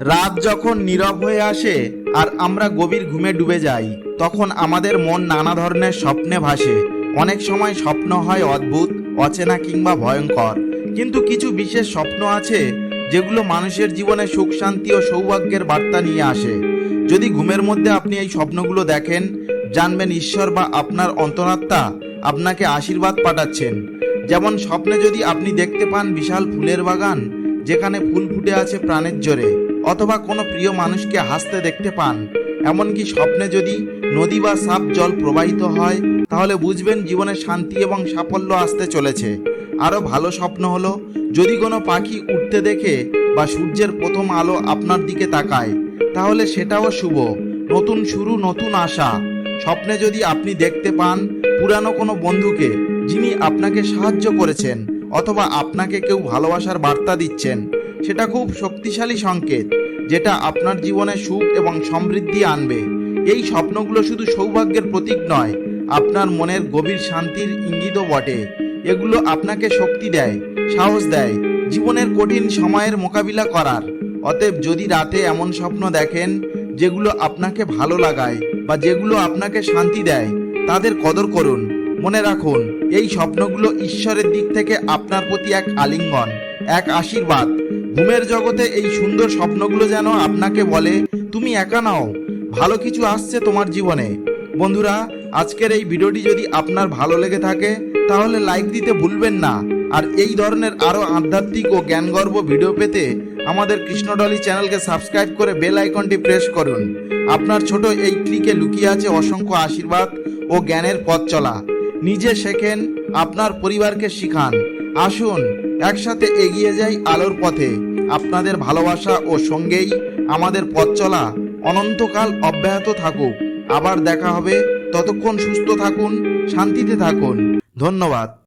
রাত যখন নীরব হয়ে আসে আর আমরা গভীর ঘুমে ডুবে যাই, তখন আমাদের মন নানা ধরনের স্বপ্নে ভাসে। অনেক সময় স্বপ্ন হয় অদ্ভুত, অচেনা কিংবা ভয়ঙ্কর। কিন্তু কিছু বিশেষ স্বপ্ন আছে, যেগুলো মানুষের জীবনে সুখ, শান্তি ও সৌভাগ্যের বার্তা নিয়ে আসে। যদি ঘুমের মধ্যে আপনি এই স্বপ্নগুলো দেখেন, জানবেন ঈশ্বর বা আপনার অন্তরাত্মা আপনাকে আশীর্বাদ পাঠাচ্ছেন। যেমন স্বপ্নে যদি আপনি দেখতে পান বিশাল ফুলের বাগান, যেখানে ফুল ফুটে আছে প্রাণের জোরে অথবা কোনো প্রিয় মানুষকে হাসতে দেখতে পান, এমনকি স্বপ্নে যদি নদী বা সাপ জল প্রবাহিত হয়, তাহলে বুঝবেন জীবনে শান্তি এবং সাফল্য আসতে চলেছে। আরও ভালো স্বপ্ন হলো, যদি কোনো পাখি উঠতে দেখে বা সূর্যের প্রথম আলো আপনার দিকে তাকায়, তাহলে সেটাও শুভ। নতুন শুরু, নতুন আশা। স্বপ্নে যদি আপনি দেখতে পান পুরানো কোনো বন্ধুকে, যিনি আপনাকে সাহায্য করেছেন, অথবা আপনাকে কেউ ভালোবাসার বার্তা দিচ্ছেন সেটা খুব শক্তিশালী সংকেত, যেটা আপনার জীবনে সুখ এবং সমৃদ্ধি আনবে। এই স্বপ্নগুলো শুধু সৌভাগ্যের প্রতীক নয়, আপনার মনের গভীর শান্তির ইঙ্গিতও বটে। এগুলো আপনাকে শক্তি দেয়, সাহস দেয়, জীবনের কঠিন সময়ের মোকাবিলা করার। অতএব যদি রাতে এমন স্বপ্ন দেখেন, যেগুলো আপনাকে ভালো লাগায় বা যেগুলো আপনাকে শান্তি দেয়, তাদের কদর করুন। মনে রাখুন, এই স্বপ্নগুলো ঈশ্বরের দিক থেকে আপনার প্রতি এক আলিঙ্গন, এক আশীর্বাদ। ঘুমের জগতে এই সুন্দর স্বপ্নগুলো যেন আপনাকে বলে, তুমি একা নাও, ভালো কিছু আসছে তোমার জীবনে। বন্ধুরা, আজকের এই ভিডিওটি যদি আপনার ভালো লেগে থাকে, তাহলে লাইক দিতে ভুলবেন না। আর এই ধরনের আরও আধ্যাত্মিক ও জ্ঞানগর্ব ভিডিও পেতে আমাদের কৃষ্ণডলি চ্যানেলকে সাবস্ক্রাইব করে বেল আইকনটি প্রেস করুন। আপনার ছোট এই ক্লিকে লুকিয়ে আছে অসংখ্য আশীর্বাদ ও জ্ঞানের পথ চলা। নিজে শেখেন, আপনার পরিবারকে শিখান। আসুন, একসাথে এগিয়ে যাই আলোর পথে। আপনাদের ভালোবাসা ও সঙ্গেই আমাদের পথ চলা। অনন্তকাল অব্যাহত থাকুক। আবার দেখা হবে। ততক্ষণ সুস্থ থাকুন, শান্তিতে থাকুন। ধন্যবাদ।